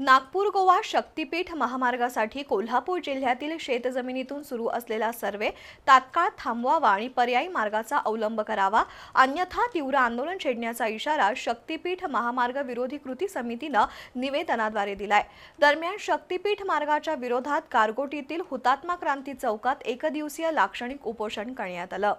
नागपूर गोवा शक्तीपीठ महामार्गासाठी कोल्हापूर जिल्ह्यातील शेतजमिनीतून सुरू असलेला सर्वे तात्काळ थांबवावा आणि पर्यायी मार्गाचा अवलंब करावा. अन्यथा तीव्र आंदोलन छेडण्याचा इशारा शक्तीपीठ महामार्ग विरोधी कृती समितीनं निवेदनाद्वारे दिलाय. दरम्यान शक्तीपीठ मार्गाच्या विरोधात गारगोटीतील हुतात्मा क्रांती चौकात एकदिवसीय लाक्षणिक उपोषण करण्यात आलं.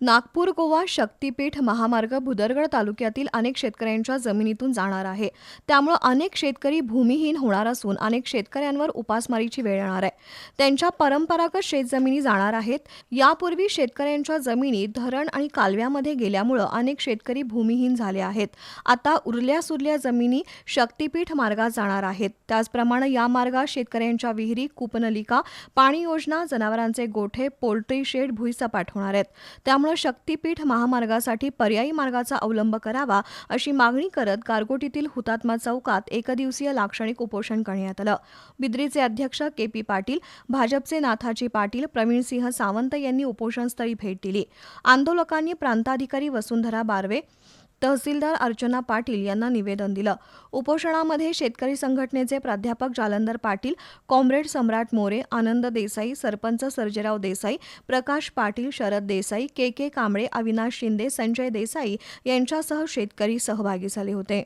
नागपूर गोवा शक्तीपीठ महामार्ग भुदरगड तालुक्यातील अनेक शेतकऱ्यांच्या जमिनीतून जाणार आहे. त्यामुळे अनेक शेतकरी भूमिहीन होणार असून अनेक शेतकऱ्यांवर उपासमारीची वेळ येणार आहे. त्यांच्या परंपरागत शेतजमिनी जाणार आहेत. यापूर्वी शेतकऱ्यांच्या जमिनी धरण आणि कालव्यामध्ये गेल्यामुळं अनेक शेतकरी भूमिहीन झाले आहेत. आता उरल्या सुरल्या जमिनी शक्तीपीठ मार्गात जाणार आहेत. त्याचप्रमाणे या मार्गात शेतकऱ्यांच्या विहिरी कूपनलिका पाणी योजना जनावरांचे गोठे पोल्ट्री शेड भुईसपाट होणार आहेत. त्यामुळे शक्तीपीठ महामार्गासाठी पर्यायी मार्गाचा अवलंब करावा अशी मागणी करत गारगोटीतील हुतात्मा चौकात एकदिवसीय लाक्षणिक उपोषण करण्यात आलं. बिद्रीचे अध्यक्ष के पी पाटील भाजपचे नाथाजी पाटील प्रवीणसिंह सावंत यांनी उपोषणस्थळी भेट दिली. आंदोलकांनी प्रांताधिकारी वसुंधरा बारवे तहसीलदार अर्चना पाटील यांना निवेदन दिलं. उपोषणामध्ये शेतकरी संघटनेचे प्राध्यापक Jalandar Patil comrade Samrat More Anand Desai sarpanch Sarjerao Desai Prakash Patil Sharad Desai K K Kamble Avinash Shinde Sanjay Desai यांच्यासह शेतकरी सहभागी झाले होते.